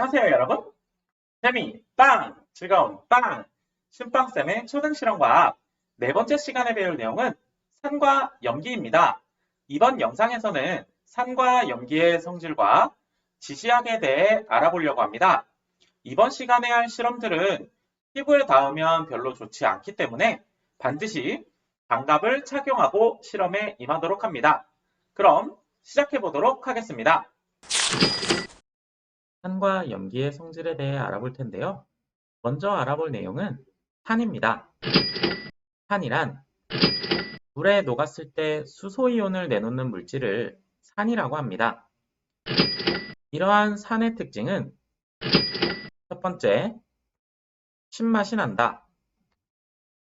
안녕하세요, 여러분. 재미, 빵, 즐거운 빵, 신빵쌤의 초등실험과학 네 번째 시간에 배울 내용은 산과 염기입니다. 이번 영상에서는 산과 염기의 성질과 지시학에 대해 알아보려고 합니다. 이번 시간에 할 실험들은 피부에 닿으면 별로 좋지 않기 때문에 반드시 장갑을 착용하고 실험에 임하도록 합니다. 그럼 시작해 보도록 하겠습니다. 산과 염기의 성질에 대해 알아볼 텐데요. 먼저 알아볼 내용은 산입니다. 산이란 물에 녹았을 때 수소이온을 내놓는 물질을 산이라고 합니다. 이러한 산의 특징은 첫 번째, 신맛이 난다.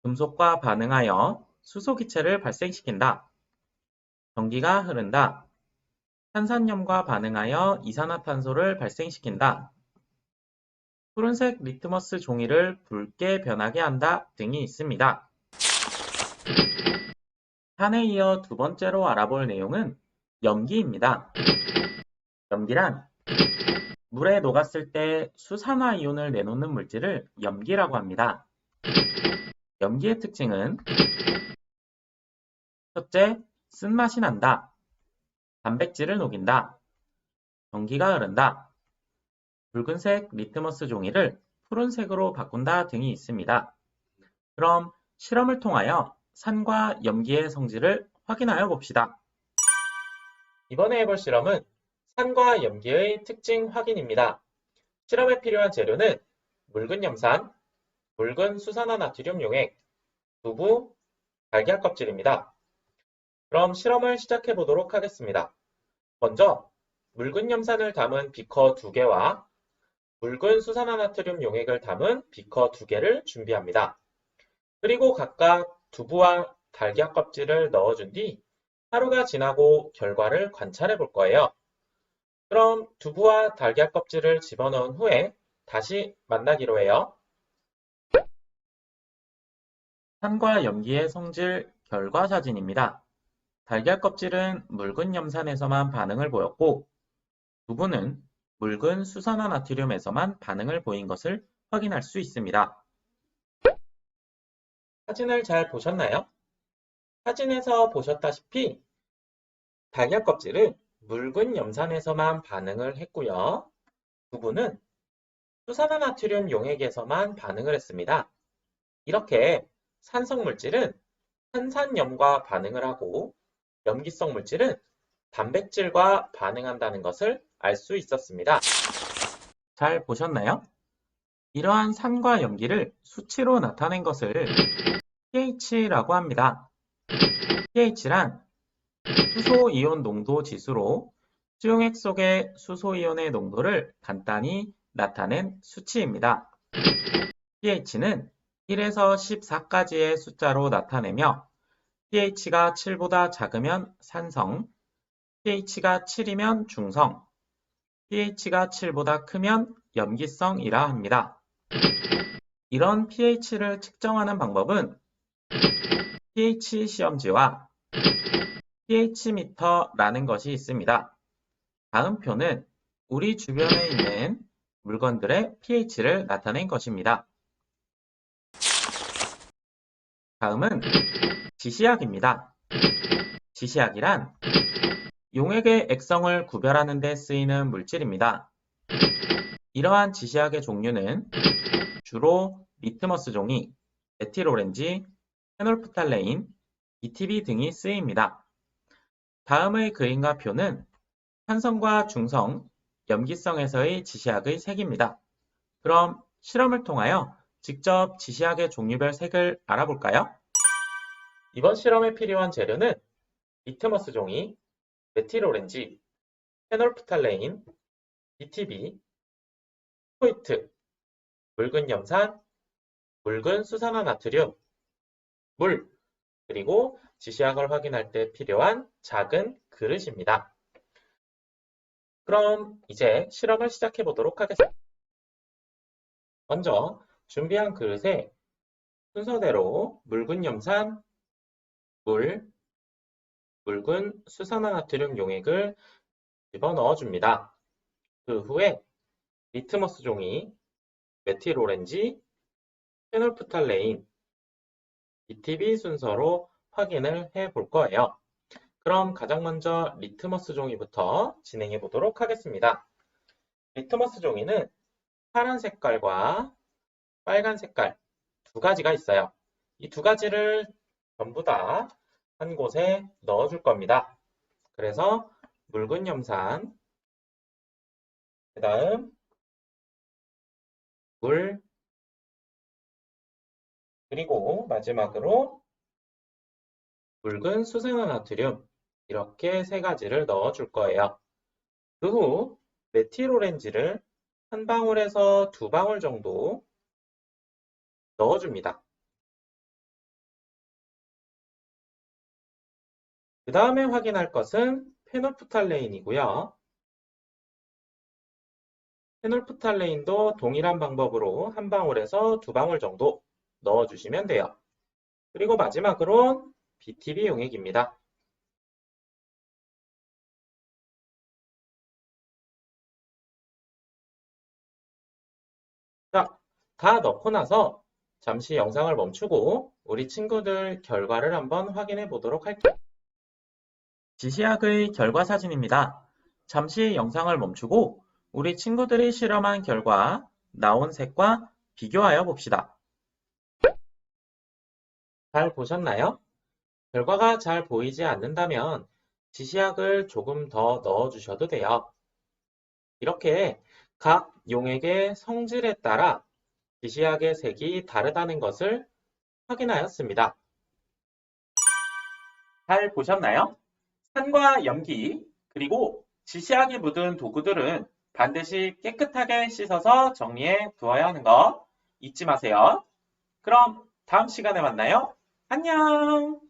금속과 반응하여 수소기체를 발생시킨다. 전기가 흐른다. 탄산염과 반응하여 이산화탄소를 발생시킨다. 푸른색 리트머스 종이를 붉게 변하게 한다 등이 있습니다. 산에 이어 두 번째로 알아볼 내용은 염기입니다. 염기란 물에 녹았을 때 수산화 이온을 내놓는 물질을 염기라고 합니다. 염기의 특징은 첫째, 쓴맛이 난다. 단백질을 녹인다. 전기가 흐른다. 붉은색 리트머스 종이를 푸른색으로 바꾼다 등이 있습니다. 그럼 실험을 통하여 산과 염기의 성질을 확인하여 봅시다. 이번에 해볼 실험은 산과 염기의 특징 확인입니다. 실험에 필요한 재료는 묽은 염산, 묽은 수산화 나트륨 용액, 두부, 달걀 껍질입니다. 그럼 실험을 시작해 보도록 하겠습니다. 먼저 묽은 염산을 담은 비커 2개와 묽은 수산화나트륨 용액을 담은 비커 2개를 준비합니다. 그리고 각각 두부와 달걀 껍질을 넣어준 뒤 하루가 지나고 결과를 관찰해 볼 거예요. 그럼 두부와 달걀 껍질을 집어넣은 후에 다시 만나기로 해요. 산과 염기의 성질 결과 사진입니다. 달걀 껍질은 묽은 염산에서만 반응을 보였고 두부는 묽은 수산화 나트륨에서만 반응을 보인 것을 확인할 수 있습니다. 사진을 잘 보셨나요? 사진에서 보셨다시피 달걀 껍질은 묽은 염산에서만 반응을 했고요. 두부는 수산화나트륨 용액에서만 반응을 했습니다. 이렇게 산성 물질은 탄산염과 반응을 하고 염기성 물질은 단백질과 반응한다는 것을 알 수 있었습니다. 잘 보셨나요? 이러한 산과 염기를 수치로 나타낸 것을 pH라고 합니다. pH란 수소이온 농도 지수로 수용액 속의 수소이온의 농도를 간단히 나타낸 수치입니다. pH는 1에서 14까지의 숫자로 나타내며 pH가 7보다 작으면 산성, pH가 7이면 중성, pH가 7보다 크면 염기성이라 합니다. 이런 pH를 측정하는 방법은 pH 시험지와 pH미터라는 것이 있습니다. 다음 표는 우리 주변에 있는 물건들의 pH를 나타낸 것입니다. 다음은 지시약입니다. 지시약이란 용액의 액성을 구별하는 데 쓰이는 물질입니다. 이러한 지시약의 종류는 주로 리트머스 종이, 에틸 오렌지, 페놀프탈레인, BTB 등이 쓰입니다. 다음의 그림과 표는 산성과 중성, 염기성에서의 지시약의 색입니다. 그럼 실험을 통하여 직접 지시약의 종류별 색을 알아볼까요? 이번 실험에 필요한 재료는 리트머스 종이, 메틸 오렌지, 페놀프탈레인, BTB, 포이트, 묽은 염산, 묽은 수산화 나트륨, 물, 그리고 지시약을 확인할 때 필요한 작은 그릇입니다. 그럼 이제 실험을 시작해 보도록 하겠습니다. 먼저 준비한 그릇에 순서대로 묽은 염산, 물, 묽은 수산화나트륨 용액을 집어넣어 줍니다. 그 후에 리트머스 종이, 메틸 오렌지, 페놀프탈레인, BTB 순서로 확인을 해 볼 거예요. 그럼 가장 먼저 리트머스 종이부터 진행해 보도록 하겠습니다. 리트머스 종이는 파란 색깔과 빨간 색깔 두 가지가 있어요. 이 두 가지를 전부 다 한 곳에 넣어 줄 겁니다. 그래서 묽은 염산, 그 다음 물, 그리고 마지막으로 묽은 수산화나트륨 이렇게 세 가지를 넣어 줄 거예요. 그 후 메틸 오렌지를 한 방울에서 두 방울 정도 넣어 줍니다. 그 다음에 확인할 것은 페놀프탈레인이고요. 페놀프탈레인도 동일한 방법으로 한 방울에서 두 방울 정도 넣어주시면 돼요. 그리고 마지막으로 BTB 용액입니다. 자, 다 넣고 나서 잠시 영상을 멈추고 우리 친구들 결과를 한번 확인해 보도록 할게요. 지시학의 결과 사진입니다. 잠시 영상을 멈추고 우리 친구들이 실험한 결과 나온 색과 비교하여 봅시다. 잘 보셨나요? 결과가 잘 보이지 않는다면 지시약을 조금 더 넣어 주셔도 돼요. 이렇게 각 용액의 성질에 따라 지시약의 색이 다르다는 것을 확인하였습니다. 잘 보셨나요? 산과 염기, 그리고 지시약이 묻은 도구들은 반드시 깨끗하게 씻어서 정리해 두어야 하는 거 잊지 마세요. 그럼 다음 시간에 만나요. 안녕!